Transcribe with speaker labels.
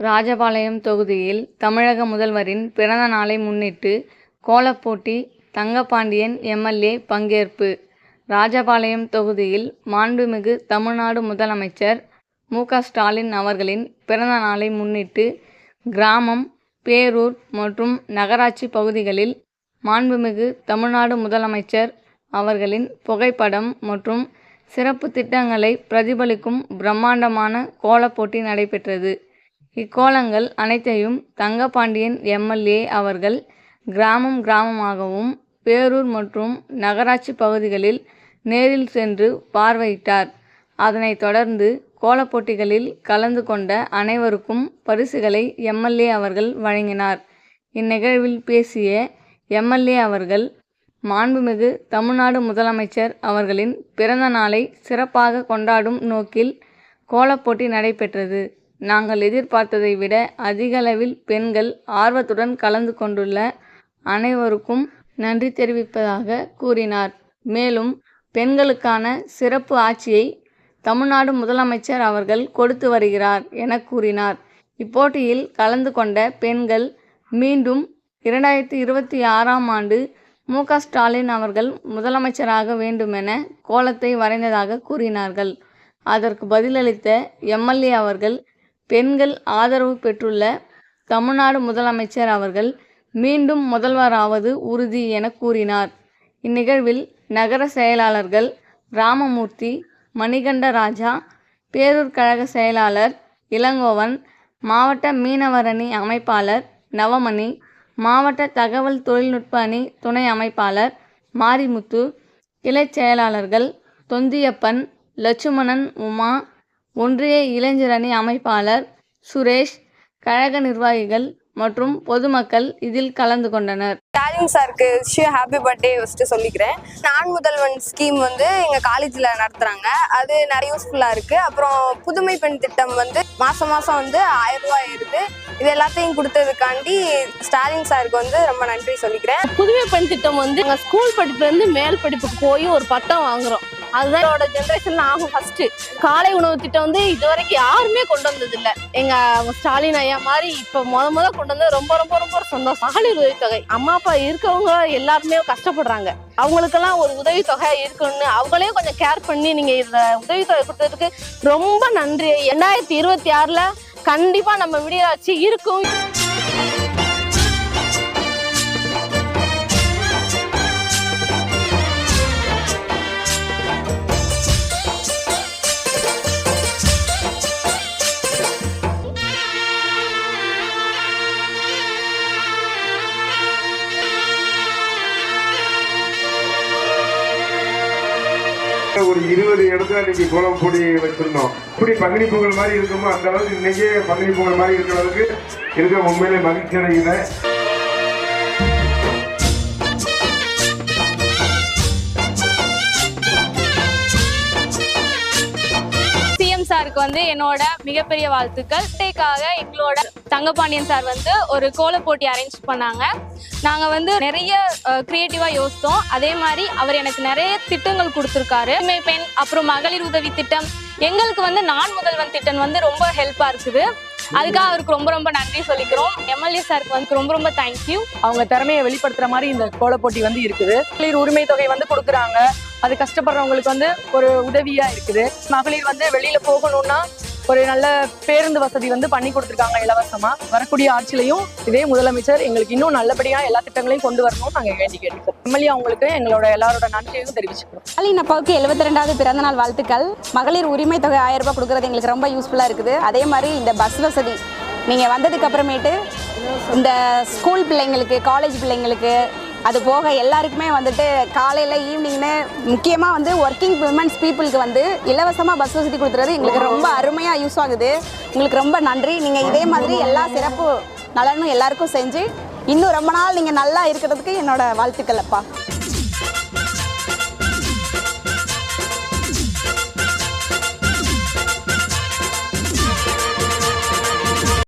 Speaker 1: ராஜபாளையம் தொகுதியில் தமிழக முதல்வரின் பிறந்த நாளை முன்னிட்டு கோலப்போட்டி தங்கபாண்டியன் எம்எல்ஏ பங்கேற்பு. ராஜபாளையம் தொகுதியில் மாண்புமிகு தமிழ்நாடு முதலமைச்சர் மு ஸ்டாலின் அவர்களின் பிறந்த நாளை முன்னிட்டு கிராமம் பேரூர் மற்றும் நகராட்சி பகுதிகளில் மாண்புமிகு தமிழ்நாடு முதலமைச்சர் அவர்களின் புகைப்படம் மற்றும் சிறப்பு திட்டங்களை பிரதிபலிக்கும் பிரம்மாண்டமான கோலப்போட்டி நடைபெற்றது. இக்கோலங்கள் அனைத்தையும் தங்கபாண்டியன் எம்எல்ஏ அவர்கள் கிராமம் கிராமமாகவும் பேரூர் மற்றும் நகராட்சி பகுதிகளில் நேரில் சென்று பார்வையிட்டார். அதனைத் தொடர்ந்து கோலப்போட்டிகளில் கலந்து கொண்ட அனைவருக்கும் பரிசுகளை எம்எல்ஏ அவர்கள் வழங்கினார். இந்நிகழ்வில் பேசிய எம்எல்ஏ அவர்கள் மாண்புமிகு தமிழ்நாடு முதலமைச்சர் அவர்களின் பிறந்த நாளை சிறப்பாக கொண்டாடும் நோக்கில் கோலப்போட்டி நடைபெற்றது. நாங்கள் எதிர்பார்த்ததை விட அதிகளவில் பெண்கள் ஆர்வத்துடன் கலந்து கொண்டுள்ள அனைவருக்கும் நன்றி தெரிவிப்பதாக கூறினார். மேலும் பெண்களுக்கான சிறப்பு ஆட்சியை தமிழ்நாடு முதலமைச்சர் அவர்கள் கொடுத்து வருகிறார் என கூறினார். இப்போட்டியில் கலந்து கொண்ட பெண்கள் மீண்டும் இரண்டாயிரத்தி இருபத்தி ஆறாம் ஆண்டு மு க ஸ்டாலின் அவர்கள் முதலமைச்சராக வேண்டுமென கோலத்தை வரைந்ததாக கூறினார்கள். அதற்கு பதிலளித்த எம்எல்ஏ அவர்கள் பெண்கள் ஆதரவு பெற்றுள்ள தமிழ்நாடு முதலமைச்சர் அவர்கள் மீண்டும் முதல்வராவது உறுதி என கூறினார். இந்நிகழ்வில் நகர செயலாளர்கள் ராமமூர்த்தி மணிகண்ட ராஜா பேரூர் கழக செயலாளர் இளங்கோவன் மாவட்ட மீனவரணி அமைப்பாளர் நவமணி மாவட்ட தகவல் தொழில்நுட்ப அணி துணை அமைப்பாளர் மாரிமுத்து கிளை செயலாளர்கள் தொந்தியப்பன் லட்சுமணன் உமா ஒன்றிய இளைஞரணி அமைப்பாளர் சுரேஷ் கழக நிர்வாகிகள் மற்றும் பொதுமக்கள் இதில் கலந்து கொண்டனர்.
Speaker 2: ஸ்டாலின் சாருக்கு விஷய ஹாப்பி பர்த்டே ஃபஸ்ட்டு சொல்லிக்கிறேன். நான் முதல்வன் ஸ்கீம் வந்து எங்கள் காலேஜில் நடத்துகிறாங்க அது நிறைய யூஸ்ஃபுல்லாக இருக்குது அப்புறம் புதுமை பெண் திட்டம் வந்து மாதம் மாதம் வந்து ஆயிரம் ரூபாய் ஏறுது இது எல்லாத்தையும் கொடுத்ததுக்காண்டி ஸ்டாலின் சாருக்கு வந்து ரொம்ப நன்றி சொல்லிக்கிறேன்.
Speaker 3: புதுமை பெண் திட்டம் வந்து எங்க ஸ்கூல் படிப்புல இருந்து மேல் படிப்புக்கு போய் ஒரு பட்டம் வாங்குறோம். அதுதான் என்னோட ஜென்ரேஷன்ல ஆகும் ஃபர்ஸ்ட் காலை உணவு திட்டம் வந்து இது வரைக்கும் யாருமே கொண்டு வந்தது இல்ல எங்க ஸ்டாலின் ஐயா மாதிரி இப்ப முத முத கொண்டு வந்தது ரொம்ப ரொம்ப ரொம்ப சந்தோஷம். மகளிர் உதவித்தொகை. அம்மா அப்பா இருக்கவங்க எல்லாருமே கஷ்டப்படுறாங்க. அவங்களுக்கெல்லாம் ஒரு உதவித்தொகை இருக்குன்னு அவங்களையும் கொஞ்சம் கேர் பண்ணி நீங்க இந்த உதவித்தொகை கொடுத்ததுக்கு ரொம்ப நன்றி. ரெண்டாயிரத்தி இருபத்தி ஆறுல கண்டிப்பா நம்ம விடியாச்சு இருக்கும்.
Speaker 4: ஒரு இருபது இடத்துல இன்னைக்கு கோலம் போடி வச்சிருந்தோம். இப்படி பங்குனி பொங்கல் மாதிரி இருக்குமோ அந்த அளவுக்கு இன்னைக்கே பங்குனி பொங்கல் மாதிரி இருக்கிற அளவுக்கு இருக்க உண்மையிலே மகிழ்ச்சி அடைகிறேன்
Speaker 5: சாருக்கு வந்து என்னோட மிகப்பெரிய வாழ்த்துக்கள். டேக்காக எங்களோட தங்கபாண்டியன் சார் வந்து ஒரு கோல போட்டி அரேஞ்ச் பண்ணாங்க. நாங்கள் வந்து நிறைய க்ரியேட்டிவாக யோசித்தோம். அதே மாதிரி அவர் எனக்கு நிறைய திட்டங்கள் கொடுத்துருக்காரு. பெண் அப்புறம் மகளிர் உதவி திட்டம். எங்களுக்கு வந்து நான் முதல்வன் திட்டம் வந்து ரொம்ப ஹெல்ப்பாக இருக்குது. அதுக்காக அவருக்கு ரொம்ப ரொம்ப நன்றி சொல்லிக்கிறோம். எம்எல்ஏ சாருக்கு வந்து ரொம்ப ரொம்ப தேங்க்யூ
Speaker 6: அவங்க திறமையை வெளிப்படுத்துற மாதிரி இந்த கோலப்போட்டி வந்து இருக்குது. உரிமை தொகை வந்து கொடுக்குறாங்க. அது கஷ்டப்படுறவங்களுக்கு வந்து ஒரு உதவியா இருக்குது. மகளிர் வந்து வெளியில போகணும்னா ஒரு நல்ல பேருந்து வசதி வந்து பண்ணி கொடுத்துருக்காங்க இலவசமா. வரக்கூடிய ஆட்சியிலையும் இதே முதலமைச்சர் எங்களுக்கு இன்னும் நல்லபடியா எல்லா திட்டங்களையும் கொண்டு வரணும்னு நாங்க வேண்டி கேட்டுக்கிறோம். எம்எல்ஏ அவங்களுக்கு எங்களோட எல்லாரோட நன்றியையும் தெரிவிச்சுக்கிறோம்.
Speaker 7: அலின் அப்பாவுக்கு எழுபத்தி ரெண்டாவது பிறந்தநாள் வாழ்த்துக்கள். மகளிர் உரிமை தொகை ஆயிரம் ரூபாய் கொடுக்கறது எங்களுக்கு ரொம்ப யூஸ்ஃபுல்லாக இருக்குது. அதே மாதிரி இந்த பஸ் வசதி நீங்கள் வந்ததுக்கு அப்புறமேட்டு இந்த ஸ்கூல் பிள்ளைங்களுக்கு காலேஜ் பிள்ளைங்களுக்கு அது போக எல்லாருக்குமே வந்துட்டு காலையில் ஈவினிங்னு முக்கியமாக வந்து ஒர்க்கிங் விமன்ஸ் பீப்புளுக்கு வந்து இலவசமாக பஸ் வசதி கொடுத்துறது எங்களுக்கு ரொம்ப அருமையாக யூஸ் ஆகுது. உங்களுக்கு ரொம்ப நன்றி. நீங்கள் இதே மாதிரி எல்லா சிறப்பு நலனும் எல்லாருக்கும் செஞ்சு இன்னும் ரொம்ப நாள் நீங்கள் நல்லா இருக்கிறதுக்கு என்னோட வாழ்த்துக்கள் அப்பா.